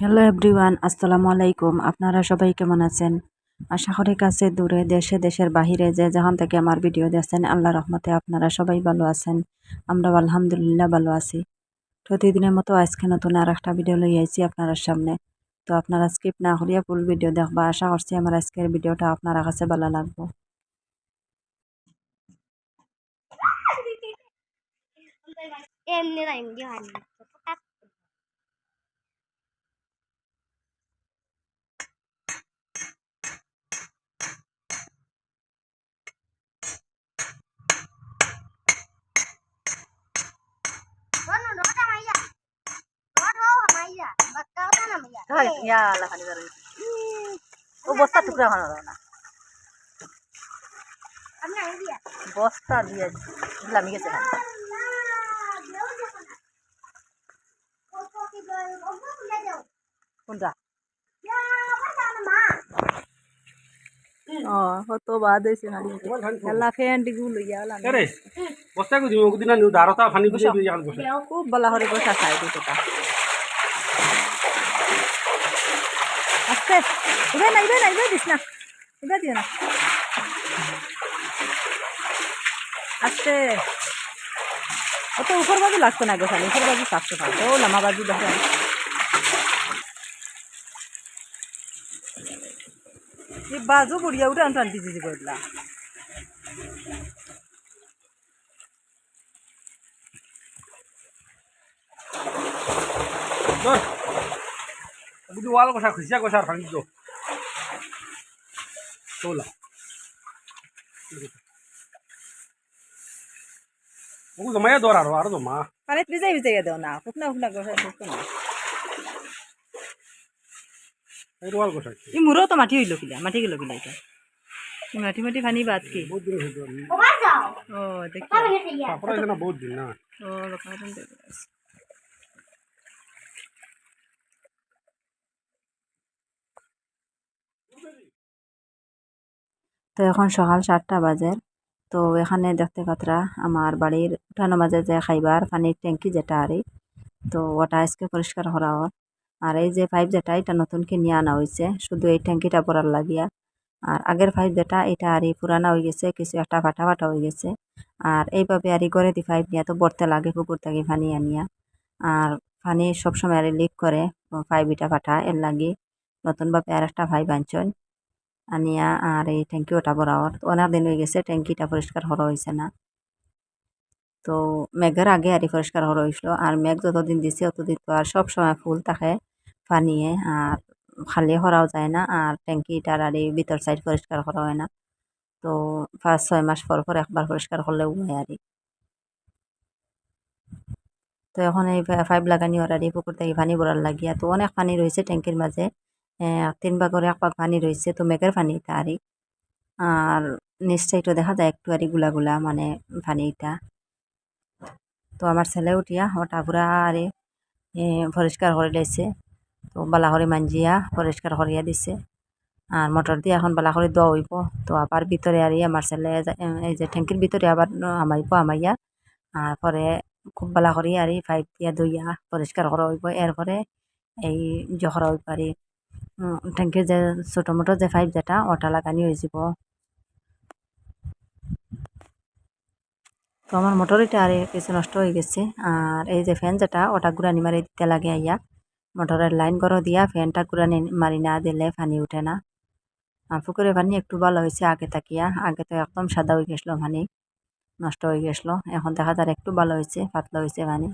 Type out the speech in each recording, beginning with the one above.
Hello everyone আসসালামু আলাইকুম। আপনারা সবাই কেমন আছেন? আশা করি কাছে দূরে, দেশে, দেশের বাহিরে যে যেখান থেকে আমার ভিডিও দেখছেন, আল্লাহ রহমতে আপনারা সবাই ভালো আছেন। আমরা আলহামদুলিল্লাহ ভালো আছি। প্রতিদিনের মতো আজকে নতুন আর একটা ভিডিও লই আইছি আপনার সামনে। তো আপনারা স্কিপ না করিয়া ফুল ভিডিও দেখবা। আশা করছি আমার আজকের ভিডিওটা আপনার কাছে ভালো লাগবো। এমনি হয় ইয়া আল্লাহ খালি করে ও বস্তা টুকরা খানো না বস্তা দিয়ে দিলাম গেছে না কোনটা ও কত বাদ হয়েছে খালি ফ্যান্টি গুলো বস্তা কো দিও দিনা নিউ দারতা ফানি খুব বলা হরে বসা খাই দিতে আস্তে ইবে না ইবে না ইবে দিস না ইবে দিও না। আস্তে। অত উপর বাজু লাগতো না গোসানি উপর বাজু চারশো পাঁচ ও লামা বাজু দেখো ধর বুঝি ওয়াল কষা কষা দো তোলা ওগুলো জমাইয়া দর আরও আরও জমা। পানিত ভিজাই ভিজাই দেও না শুকনা শুকনা গোসা শুকনো। না ওয়াল কষা ই তো মাটি হইল কিলা মাটি গেল কিলা এটা মাটি মাটি পানি বাদ কি? বহুত দিন ও দেখি তারপরে এটা না বহুত দিন না। ও বাপারন দেখে তো এখন সকাল সাতটা বাজে। তো এখানে দেখতে পাত্রা আমার বাড়ির উঠানো মাঝে যে খাইবার পানির ট্যাঙ্কি যেটা আর তো ওটা আজকে পরিষ্কার করা হয়। আর এই যে পাইপ যেটা, এটা নতুন কিনে আনা হয়েছে শুধু এই ট্যাঙ্কিটা পরার লাগিয়া। আর আগের পাইপ যেটা, এটা আর পুরানা হয়ে গেছে, কিছু একটা ফাটা ফাটা হয়ে গেছে। আর এইভাবে আর করে দি পাইপ নিয়ে তো বরতে লাগে পুকুর থেকে পানি আনিয়া। আর পানি সবসময় আর লিক করে পাইপ ইটা ফাটা, এর লাগে নতুনভাবে আর একটা পাইপ আনছেন। আনিয়া, আর এই ট্যাঙ্কি ওটা বরাবর অনেক দিন হয়ে গেছে ট্যাঙ্কিটা পরিষ্কার করা হয়েছে না। তো মেঘের আগে আরই পরিষ্কার করা হয়েছিল, আর মেঘ যতদিন দিছে ততদিন তো আর সব সময় ফুল থাকে পানিয়ে, আর খালি করাও যায় না, আর ট্যাঙ্কিটার আর এই ভিতর সাইড পরিষ্কার করা হয় না। তো পাঁচ, ছয় মাস পর পর একবার পরিষ্কার হলেও হয় আর তো এখন এই পাইপ লাগানি ওর আর এই পুকুর থেকে পানি ভরার লাগিয়া, তো অনেক পানি রয়েছে ট্যাঙ্কির মাঝে। তিন ভাগ করে এক ভাগ পানি রয়েছে, তো মেঘের পানি আরই। আর নিশ্চয়ই তো দেখা যায় একটু আরই গুলা গুলা মানে পানিটা তো আমার ছেলে উঠিয়া ওটা পুরা আরে পরিষ্কার করে লাইছে তো বালা মাঞ্জিয়া পরিষ্কার করিয়া দিছে। আর মোটর দিয়ে এখন বালা করে দোয়া হইব। তো আবার ভিতরে আরই আমার ছেলে এই যে ট্যাঙ্কির ভিতরে আবার আমাইব আমাইয়া আর পরে খুব বালা করি আর পাইপ দিয়া দইয়া পরিষ্কার করা হইব। এরপরে এই জহরা হইব আর ট্যাঙ্কির যে ছোটো মোটো যে পাইপ যেটা ওটা লাগানি হয়ে যাব। তো আমার মোটর এটা আর কিছু নষ্ট হয়ে গেছে। আর এই যে ফ্যান যেটা, ওটা গুড়ানি মারি দিতে লাগে আইয়া। মোটরের লাইন করো দিয়া ফ্যানটা গুড়ানি মারি না দিলে পানি উঠে না। পুকুরে পানি একটু ভালো হয়েছে আগে তাকিয়া। আগে তো একদম সাদা হয়ে গেছিল পানি, নষ্ট হয়ে গেছিল। এখন দেখা যায় একটু ভালো হয়েছে, পাতলা হয়েছে পানি।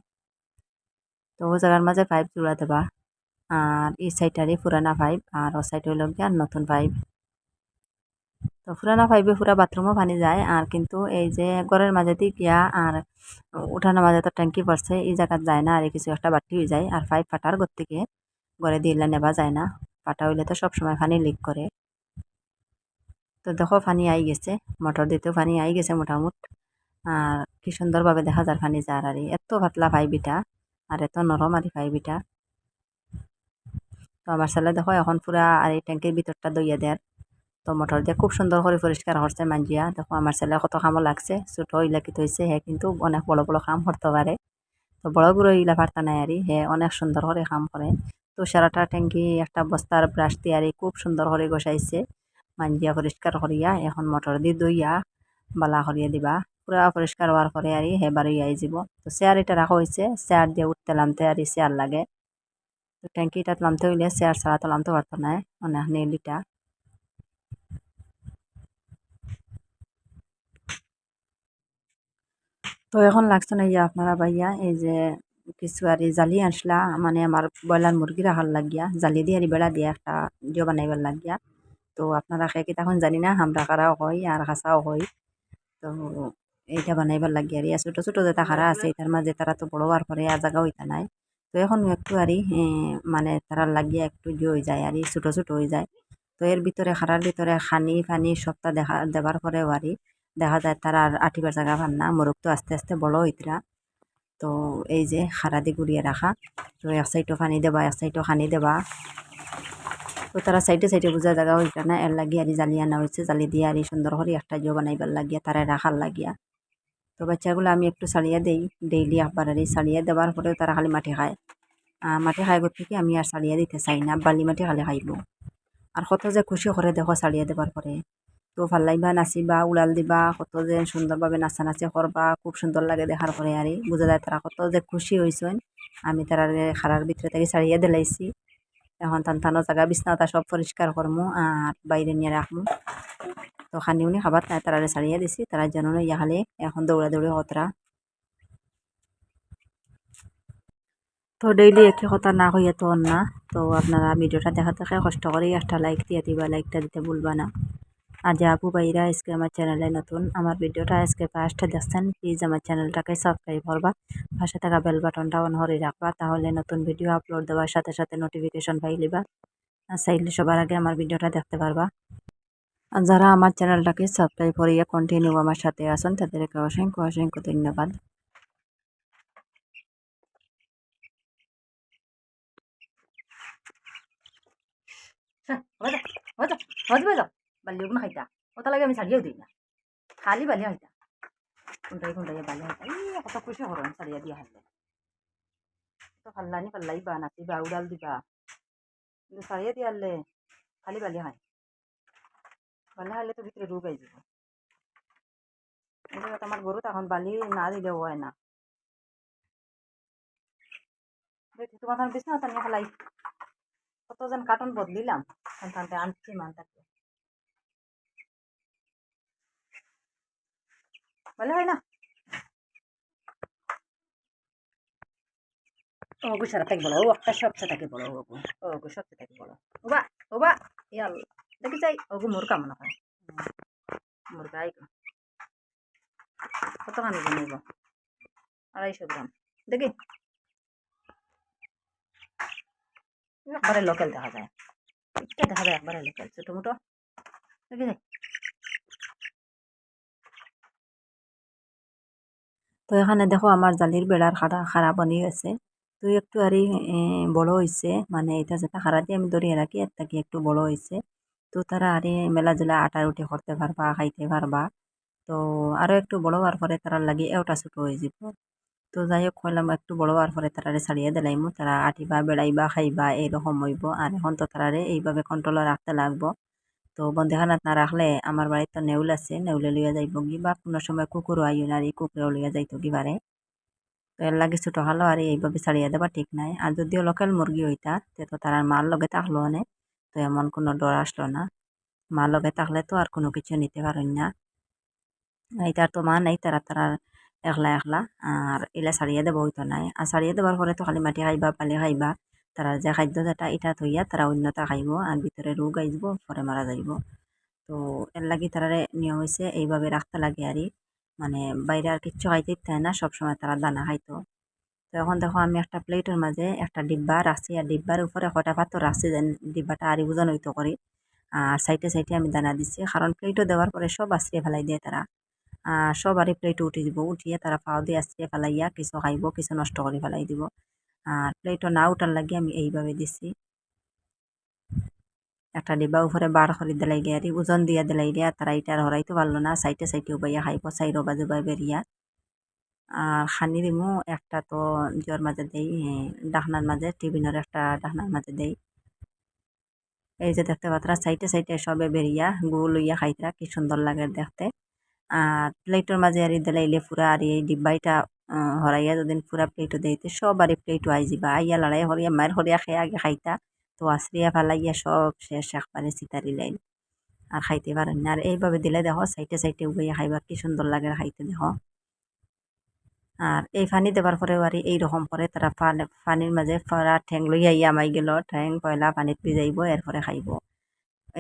তো ও জায়গার মাঝে পাইপ জোড়া দেবা। আর এই সাইডটারই পুরানা পাইপ আর ও সাইড হইল গিয়া নতুন পাইপ তো পুরানা পাইপে পুরা বাথরুমও পানি যায়, আর কিন্তু এই যে ঘরের মাঝে দিয়ে গিয়া আর উঠানোর মাঝে তো ট্যাঙ্কি পড়ছে, এই জায়গাত যায় না, আর কিছু একটা বাটি হয়ে যায়, আর পাইপ ফাটার ঘর থেকে ঘরে দিলে নেবা যায় না, ফাটা হইলে তো সবসময় পানি লিক করে। তো দেখো পানি আই গেছে মোটর দিতেও পানি আই গেছে মোটামুট, আর কি সুন্দরভাবে দেখা যায় পানি যার, আর এত পাতলা পাইপ এটা, আর এত নরম আর পাইপ এটা। তো ছেলে দেখো, এখন পুরা আর এই ট্যাঙ্কির ভিতরটা দইয়া দেয় তো মোটর দিয়ে খুব সুন্দর করে পরিষ্কার করছে মাঞ্জিয়া। দেখো, আমার ছেলে কত কামও লাগছে, ছোটো ইলাকিত হয়েছে হে, কিন্তু অনেক বড় বড় কাম করতে পারে। তো বড় গুঁড়ো ইলা পারতা নাই আর হে, অনেক সুন্দর করে কাম করে। তো সারাটা ট্যাঙ্কি একটা বস্তার ব্রাশ দিয়ারি খুব সুন্দর করে গোসাইছে মাঞ্জিয়া পরিষ্কার করিয়া, এখন মোটর দিয়ে দইয়া বালা করিয়া দিবা। পুরা পরিষ্কার হওয়ার পরে আরি হে বাড়ি আই যাব তো চেয়ার এটা রাখা হয়েছে চেয়ার দিয়ে উঠতে নামতে আরি চেয়ার লাগে। তো ট্যাঙ্কিটা নামতে হইলে চেয়ার ছাড়া তো নামতে পারতো না অনেক নেলিটা তো এখন লাগছে না ইয়া আপনারা ভাইয়া এই যে কিছু আর জালি আসলা মানে আমার ব্রয়লার মুরগি রাখার লাগিয়া জালি দিয়ে আর বেড়া দিয়ে একটা জো বানাইবার লাগিয়া। তো আপনারা খেয়ে তখন জানি না হামরা কারাও হয় আর হাসাও হয় তো এইটা বানাইবার লাগিয়া আর ইয়া ছোটো ছোটো যেটা খারা আছে, এটার মাঝে তারা তো বড় হওয়ার পরে আর জায়গা হইতা নাই। তো এখন একটু আরই মানে তারা লাগিয়া একটু ইয়ে হয়ে যায় আর ছোটো ছোটো হয়ে যায়। তো এর ভিতরে খারার ভিতরে খানি ফানি সবটা দেখা, দেবার পরেও আরই দেখা যায় তারা আর আঠিবার জায়গা পান না, মোরগ তো আস্তে আস্তে বড় হইতরা তো এই যে খারা দি গুড়িয়ে রাখা, তো এক সাইডও পানি দেবা, এক সাইডও খানি দেবা। তো তারা সাইডে সাইডে বোঝা জায়গা হইতা না, এর লাগিয়া আর জালি আনা হয়েছে জালি দিয়ে আরি সুন্দর করে একটা জো বানাইবার লাগিয়া, তারা রাখার লাগিয়া। তো বাচ্চাগুলো আমি একটু সারিয়া দেই ডেইলি একবার আরি সারিয়া দেওয়ার পরেও তারা খালি মাটি খায়। মাটি খাইব থেকে আমি আর সারিয়া দিতে চাই না বালি মাটি খালি খাইব। আর কত যে খুশি করে দেখো সারিয়া দেবার পরে। তো ভালো লাগবা, নাচিবা উড়াল দিবা, কত যে সুন্দরভাবে নাচানাচি করবা খুব সুন্দর লাগে দেখার পরে আরে বোঝা যায় তারা কত যে খুশি হয়েছেন আমি তারা খারার ভিতরে থেকে ছাড়িয়ে দিলাইছি। এখন টান টানো জায়গা বিছনাটা সব পরিষ্কার করমু আর বাইরে নিয়ে রাখমু তো খানি উনি খাবার নাই তারা ছাড়িয়ে দিছি তারা যেন ইয়া খালি এখন দৌড়া দৌড়ি হতরা তো ডেইলি একই কথা না হইয়া তো না তো আপনারা ভিডিওটা দেখা থেকে কষ্ট করে একটা লাইক দিয়ে দিবা লাইকটা দিতে ভুলবা না আর আপু ভাইরা আজকে আমার চ্যানেলে নতুন আমার ভিডিওটা আজকে ফার্স্ট দেখছেন প্লিজ আমার চ্যানেলটাকে সাবস্ক্রাইব করবা পাশে থাকা বেল বাটনটা অন করে রাখবা তাহলে নতুন ভিডিও আপলোড দেওয়ার সাথে সাথে নোটিফিকেশন পাই লিবা চাইলে সবার আগে আমার ভিডিওটা দেখতে পারবা যারা আমার চ্যানেলটাকে সাবস্ক্রাইব করিয়া কন্টিনিউ আমার সাথে আসেন তাদেরকে অসংখ্য অসংখ্য ধন্যবাদ। বেজ বালি ওগুলো খাইতা। ওটা লাগে আমি ছাড়িয়েও দিই না। খালি বালি খাইতা। কোনটাই কোনটাই বালি খাইতা। এই কত খুশি হরণ ছাড়িয়া দিয়া হাসলে তো ফাল্লানি ফাল্লাইবা নাচিবা উড়াল দিবা। কিন্তু ছাড়িয়ে দিয়ে খালি বালি খাই বালি খাইলে তো ভিতরে এই জায়গাতে আমার গরু তখন বালি না দিলে হয় না। দেখি তোমার বিছনা তার ফেলাই। কতজন কার্টন বদলিলাম সন্তানতে আনছি মানটাকে। বলে হয় না? ও সারা থেকে বলো ও একটা থাকে বলো ও গু ও গু থাকে বলো। ওবা ওবা ইয়াল দেখি যাই ও গু মুরগা মনে হয় মুরগা আই কত খানি বানাইব আড়াইশো গ্রাম দেখি একবারে লোকাল দেখা যায় এটা দেখা যায় একবারে লোকাল ছোটো মোটো দেখি যাই তো এখানে দেখো আমার জালির বেড়ার খাড়া খারাপ বনি গেছে তো একটু আর বড় হয়েছে মানে এটা যেটা খাড়া দিয়ে আমি ধরিয়ে রাখি এর থেকে একটু বড় হয়েছে তো তারা আরে মেলা জুলা আটা রুটি করতে পারবা, খাইতে পারবা। তো আরও একটু বড় হওয়ার পরে তারা লাগে এওটা ছোটো হয়ে যাব। তো যাই হোক কইলাম একটু বড় হওয়ার পরে তারারে ছাড়িয়ে দিলাইমু। তারা আটিবা, বেড়াইবা, খাইবা, এইরকম হইব। আর এখন তো তারারে এইভাবে কন্ট্রোলে রাখতে লাগবো। তো বন্দিখানাত না রাখলে আমার বাড়িতে তো নেউল আছে, নেউলে লইয়া যাইব কি বা কোনো সময় কুকুরও আইও না এই কুকুরেও লইয়া যাইতো কি বারে। তো এর লাগে ছোটো হলো আর এইভাবে ছাড়িয়ে দেবা ঠিক নাই। আর যদিও লোকাল মুরগি হইতা, তো তার মার লগে থাকল অনেক। তো এমন কোনো ডর আসলো না। মা লগে থাকলে তো আর কোনো কিছু নিতে পারেন না। এইটার তো মা নাই, তারা তারা একলা একলা, আর এলা সারিয়ে দেবো হইতো নাই। আর সারিয়ে দেওয়ার পরে তো খালি মাটি খাইবা, পালি খাইবা। তারা যে খাদ্য যেটা, এটা থইয়া তারা অন্যটা খাইব, আর ভিতরে রোগ আইব পরে মারা যাইব। তো এর লাগি তারারে নিয়ম হয়েছে এইভাবে রাখতে লাগে আর মানে বাইরে আর কিচ্ছু খাইতে ইচ্ছে না, সবসময় তারা দানা খাইতো। তো এখন দেখো আমি একটা প্লেটের মাঝে একটা ডিব্বা রাখছি, আর ডিব্বার উপরে কটা পাথর রাখছি যেন ডিব্বাটা আরি ওজন হইতো করি। আর সাইডে সাইডে আমি দানা দিচ্ছি, কারণ প্লেটও দেওয়ার পরে সব আশ্রিয়ে ফেলাই দিয়ে তারা। আর সবারই প্লেটে উঠে দিব, উঠিয়ে তারা পাও দিয়ে আশ্রিয়ে ফেলাইয়া কিছু খাইব, কিছু নষ্ট করে ফেলাই দিব। আর প্লেটও না উঠার লাগে আমি এইভাবে দিছি একটা ডিব্বা উপরে বার করে দিলাই গিয়ে ওজন দিয়ে দিলাই দিয়া তারা এটা আর হরাইতে পারল না সাইটে সাইটে উবাইয়া খাইব, সাইড বাজে বাই বেরিয়া। আর খানি দিমু, একটা তো জোর মাঝে দেই ডাকনার মাঝে, টিফিনের একটা ডাকনার মাঝে দেই। এই যে দেখতে পাত্রা, সাইটে সাইটে সবে বেরিয়া গোল লইয়া খাইতা কি সুন্দর লাগে দেখতে। আর প্লেটের মাঝে আর দিলাইলে পুরা আর এই ডিব্বাইটা হরাইয়া যদি পুরা প্লেটও দিতে সব আর প্লেটও আই যাবা আইয়া লড়াই হরিয়া, মায়ের হরিয়া খেয়ে আগে খাইতা, তো আশ্রিয়া ফালাইয়া সব শেষ একবারে সিতারি লাইন। আর খাইতে পারেন না। আর এইভাবে দিলে দেখো, সাইটে সাইটে উবাইয়া খাইবা, কি সুন্দর লাগে খাইতে দেখো। আর এই পানি দেবার পরেও আর এইরকম করে তারা পানির মাঝে ফরা ঠ্যাং লইয়া ইয়া মাই গেল, ঠ্যাং পয়লা পানিত ভিজাইব, এরপরে খাইব।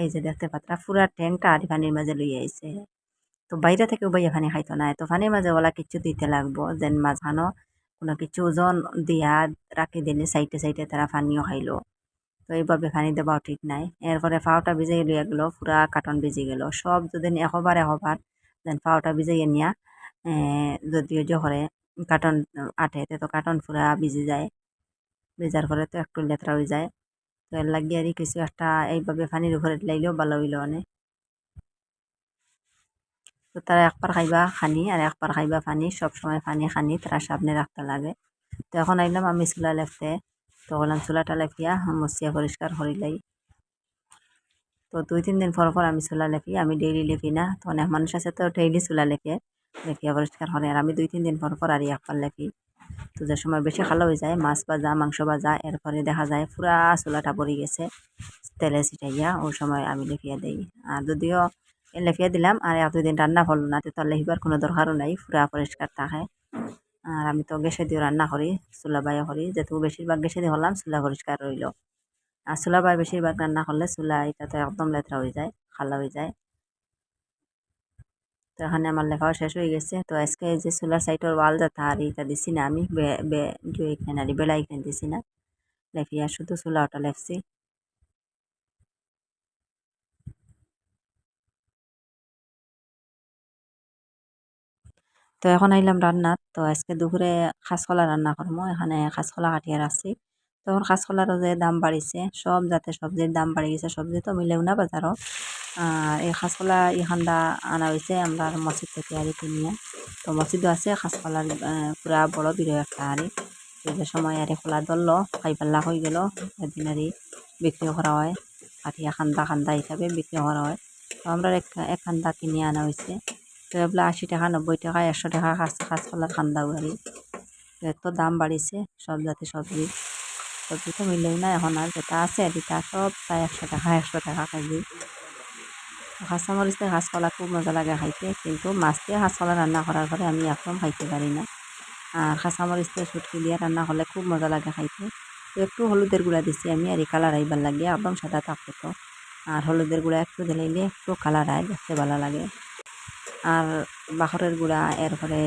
এই যে দেখতে পাত্রা, পুরা ঠ্যাংটা আর পানির মাঝে লইয়া আইছে। তো বাইরে থেকে উবাইয়া পানি খাইতো না তো পানির মাঝে ওলা কিছু দিতে লাগবো, যেন মাঝখানো কোনো কিছু ওজন দিয়া রাখি দিলে সাইডে সাইডে তারা পানিও খাইলো। তো এইভাবে পানি দেওয়াও ঠিক নাই। এরপরে ফাওটা ভিজাই লইয়া গেলো, পুরা কাটন ভিজে গেল। সব যদি এহবার এহবার যেন ফাওটা ভিজাইয়া নিয়া যদিও জহরে কাটন আঠে, তো কাটন পুরা ভিজে যায়। ভিজার পরে তো একটু লেতরা হয়ে যায়। তো এর লাগিয়ে আর কিছু একটা এইভাবে পানির উপরে লাইলেও ভালো হইল অনেক। তো তারা একবার খাইবা খানি আর একবার খাইবা পানি সবসময় পানি খানি তারা সামনে রাখতে লাগে। তো এখন আইলাম আমি চুলা লেফতে তো বললাম চুলাটা লেফিয়া মসিয়া পরিষ্কার করিলাই তো দুই, তিন দিন পর পর আমি চুলা লেফি আমি ডেইলি লেফি না। তো অনেক মানুষ আছে তো ডেইলি চুলা লেফে লেফিয়া পরিষ্কার করে আর আমি দুই তিন দিন পর পর আর একবার লেফি তো যে সময় বেশি খালো হয়ে যায়, মাছ ভাজা, মাংস ভাজা, এরপরে দেখা যায় পুরা চুলাটা পড়ে গেছে, তেলে ছিটাইয়া ওই সময় আমি লেফিয়া দিই। আর যদিও লেফিয়া দিলাম, আর এতদিন রান্না হলো না, তো লেখিবার কোনো দরকারও নাই, পুরা পরিষ্কার থাকে আর আমি তো গ্যাসে দিয়ে রান্না করি, চুলা বাইয়া করি, যেহেতু বেশিরভাগ গ্যাসে দিয়ে হলাম, চুলা পরিষ্কার রইল। আর চুলা বাই বেশিরভাগ রান্না করলে চুলা এটা তো একদম লেতরা হয়ে যায়, খালা হয়ে যায়। তো এখানে আমার লেখাও শেষ হয়ে গেছে। তো আজকে যে চুলার সাইডের ওয়াল যাতা আর এটা দিছি না আমি এখানে আর বেলা এখানে দিছি না। লেফিয়া শুধু চুলা ওটা লেফছি। তো এখন আইলাম রান্নাত তো আজকে দুপুরে খাসকলা রান্না করব এখানে খাসকলা কাটিয়ে রাখছি। তখন খাসকলারও যে দাম বাড়িছে, সব যাতে সবজির দাম বাড়ি গেছে, সবজি তো মিলেও না বাজারও। আর এই খাসকলা ইখানটা আনা হয়েছে আমরা মসজিদ থেকে আরি কিনিয়া। তো মসজিদও আছে, খাসকলার পুরা বড় বিরো একটা আরি যে সময় আরে খোলা ধরলো খাই পাল্লা হয়ে গেল একদিন আরি বিক্রি করা হয়। কাঠিয়া খান্দা খান্দা হিসাবে বিক্রি করা হয়। তো আমরা এক খান্দা কিনে আনা হয়েছে তো এগুলো আশি টাকা, নব্বই টাকা, একশো টাকা কাঁচ কাঁচকলার খান্দা বাড়ি এত দাম বাড়িছে, সব জাতি সবজি সবজি তো মিলেও না, এখন আর যেটা আছে যেটা সব প্রায় একশো টাকা একশো টাকা কেজি। কাঁচামরিচ দিয়ে কাঁচকলা খুব মজা লাগে খাইতে। কিন্তু মাছ দিয়ে কাঁচকলা রান্না করার পরে আমি একদম খাইতে পারি না। আর কাঁচামরিচ দিয়ে সুটকি দিয়ে রান্না করলে খুব মজা লাগে খাইতে। একটু হলুদের গুঁড়া দিছি আমি আর এই কালার আইবার লাগে, একদম সাদা থাকতো তো আর হলুদের গুঁড়া একটু দিলাইলে একটু কালার আয় দেখতে ভালো লাগে। আর বাখরের গুঁড়া, এরপরে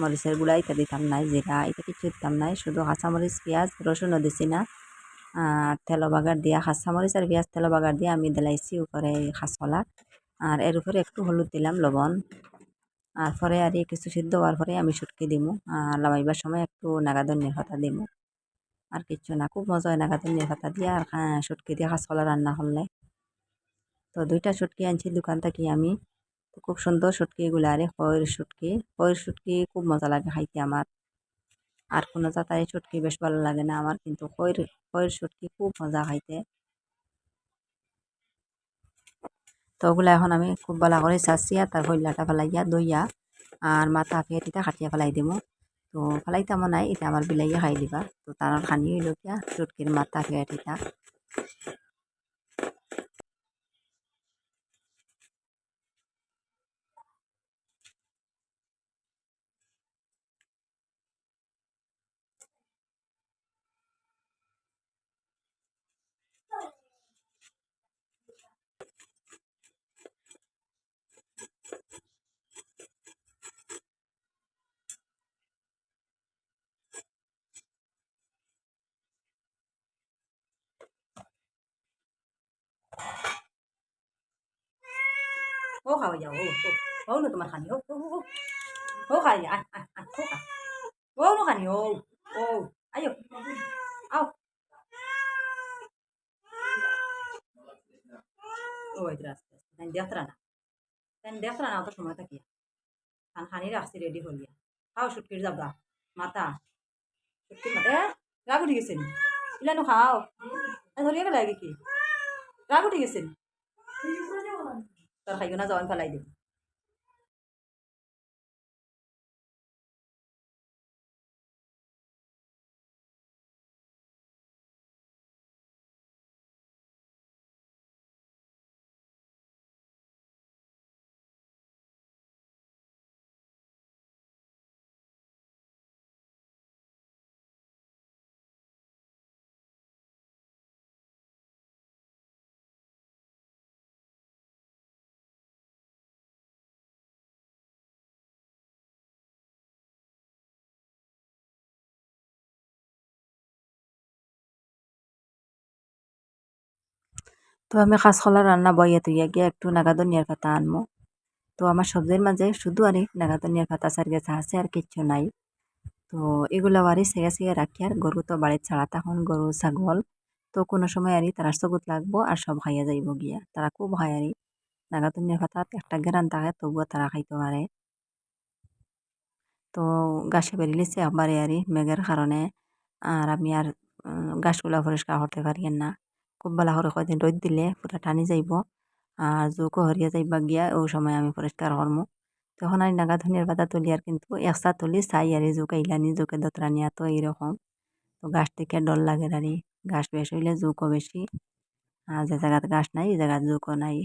মরিচের গুঁড়া, ইত্যাদি দিতাম নাই জিরা এটা কিছু দিতাম নাই। শুধু কাঁচামরিচ পেঁয়াজ রসুনও দিছি না। আর তেলো বাগার দিয়া কাঁচামরিচ আর পেঁয়াজ তেলো বাগার দিয়ে আমি দিলাইছি উপরে খাসকলা আর এর উপরে একটু হলুদ দিলাম, লবণ। আর পরে আর কিছু সিদ্ধ হওয়ার পরে আমি সুটকি দিমু আর লামাইবার সময় একটু নাগাদন্যের পাতা দিমু আর কিচ্ছু না, খুব মজা হয় নাগাদন্যের পাতা দিয়ে আর সুটকি দিয়ে কাঁচকলা রান্না করলে। তো দুইটা সুটকি আনছি দোকান থেকে আমি। তো খুব সুন্দর শুটকি এগুলো আরে খয়ের শুটকি। খয়ের শুটকি খুব মজা লাগে খাইতে আমার। আর কোনো জাতারে শুটকি বেশ ভালো লাগে না আমার, কিন্তু খয়ের খয়ের শুটকি খুব মজা খাইতে। তো ওগুলা এখন আমি খুব ভালো করে চাচিয়া তার হইলাটা ফেলাইয়া দইয়া আর মাথা এটা কাটিয়া ফেলাই দিব তো ফেলাইতে আমার নাই, এটা আমার বিলাইয়া খাই দিবা। তো তার খানি হইল কিয়া, চুটকির মাথা পেটিটা ও খাওয়া যাও ও ও নো তোমার খানি ও ও ও ও খাই আয় আয় ও ও নো খানি ও ও আয়ো আও ও ইধর আসতে তাই দেখরা না তাই দেখরা না অত সময় থাকিয়া খান খানি রাখছি রেডি হলিয়া খাও সুটকির যাবা মাতা সুটকির মাতা রাগ উঠি গেছে ইলানো খাও ধরিয়ে গেলে কি রাগ উঠি গেছে তোর খাইও না ফেলাই দিব। তো আমি কাঁচকলা রান্না বইয়ে তুইয়া গিয়ে একটু নাগাদনিয়ার পাতা আনমো। তো আমার সবজির মাঝে শুধু আরে নাগাদনিয়ার পাতা সার গেছে আছে আর কিচ্ছু নাই। তো এগুলো আরই সেগে সেগে রাখি আর গরু তো বাড়ির ছাড়া তখন গরু, ছাগল, তো কোনো সময় আরই তারা চকুত লাগবো আর সব খাইয়া যাইব গিয়া। তারা খুব খায় আরই। নাগাদনিয়ার পাতাত একটা গেরান থাকে তবুও তারা খাইতে পারে। তো গাছে বেরিয়েছে একবারে আরই মেঘের কারণে। আর আমি আর গাছগুলা পরিষ্কার করতে পারি না। খুব ভালো করে কয়দিন রোদ দিলে পুরা টানি যাইব। আর জোকও হরিয়া যাইবা গিয়া ও সময় আমি পরিষ্কার করমু তখন আমি নাগা ধনিয়ার পাতা তুলি আর কিন্তু একসা তুলি চাই আর জোকে ইলানি, জোকে দতরানিয়া তো এইরকম তো গাছ থেকে ডল লাগে আর গাছ বেশি হইলে জোকও বেশি আর যে জায়গাতে গাছ নাই, এই জায়গায় জোকও নাই।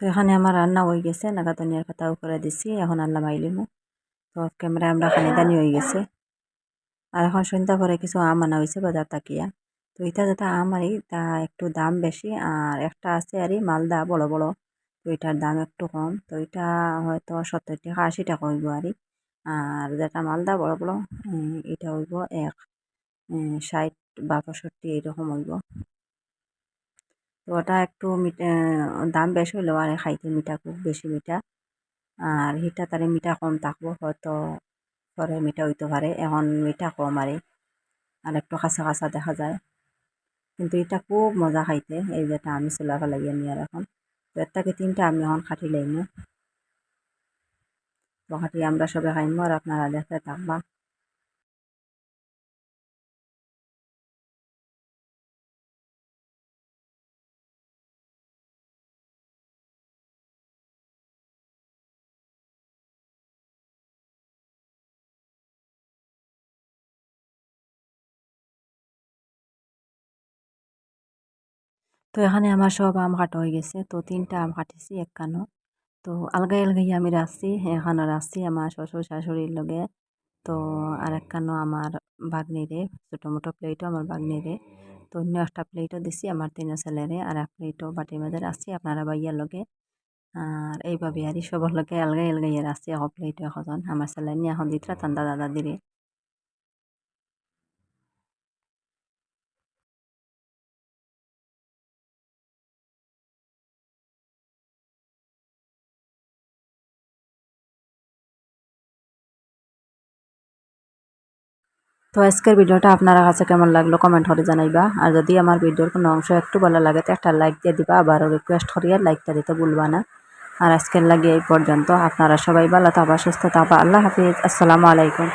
তো এখানে আমার রান্না হয়ে গেছে, নাগা ধনিয়ার পাতাও করে দিছি, এখন আল্লাহ মাইলিমু তো ক্যামেরায় আমরা খানিদানি হয়ে গেছে। আর এখন সন্ধ্যা পরে কিছু আম আনা হয়েছে, বাজার তাকিয়া। তো এটা যাতে আম আরই তা একটু দাম বেশি, আর একটা আছে আরই মালদা বড় বড়, তো এটার দাম একটু কম। তো এটা হয়তো সত্তর টাকা, আশি টাকা হইব আরই আর যেটা মালদা বড় বড় এটা হইব এক ষাট বা পঁয়ষট্টি এইরকম হইব। তো ওটা একটু মিঠা, দাম বেশি হইলেও আর খাইতে মিঠা খুব বেশি মিঠা। আর হিটা তারে মিঠা কম থাকব, হয়তো পরে মিঠা হইতে পারে, এখন মিঠা কম আরে। আর একটু কাঁচা কাঁচা দেখা যায়। কিন্তু এটা খুব মজা খাইতে, এই যেটা আমি চুলা নিয়ে আর এখন। তো এর থেকে তিনটা আমি এখন খাটি লাইমু। তো খাটি আমরা সবাই খাইমু, আর আপনারা দেখতে থাকবা। তো এখানে আমার সব আম কাটা হয়ে গেছে। তো তিনটা আম কাটিছি, একখানো। তো আলগাই আলগাই আমি রাখছি এখানে রাখছি আমার শ্বশুর শাশুড়ির লগে। তো আর একখানো আমার বাগনিরে, ছোটো মোটো প্লেটও আমার বাগনিরে। তো অন্য একটা প্লেটও দিছি আমার তিন ছেলেরে, আর এক প্লেটও বাটির মধ্যে রাখছি আপনারা বাইয়ার লগে। আর এইভাবে আর সবার লগে আলগাই আলগাই রাখছি এখন প্লেটও এখন আমার ছেলে নিয়ে এখন দিতরা ঠান্ডা দাদা দিরে তো আজকের ভিডিওটা আপনার কাছে কেমন লাগল কমেন্ট করে জানাইবা। আর যদি আমার ভিডিওর কোনো অংশ একটু ভালো লাগে তো একটা লাইক দিয়ে দিবা, আবারও রিকোয়েস্ট করিয়া লাইকটা দিতে ভুলবা না। আর আজকের লাগে এই পর্যন্ত। আপনারা সবাই ভালো থাকবা, সুস্থ থাকবা। আল্লাহ হাফিজ। আসসালামু আলাইকুম।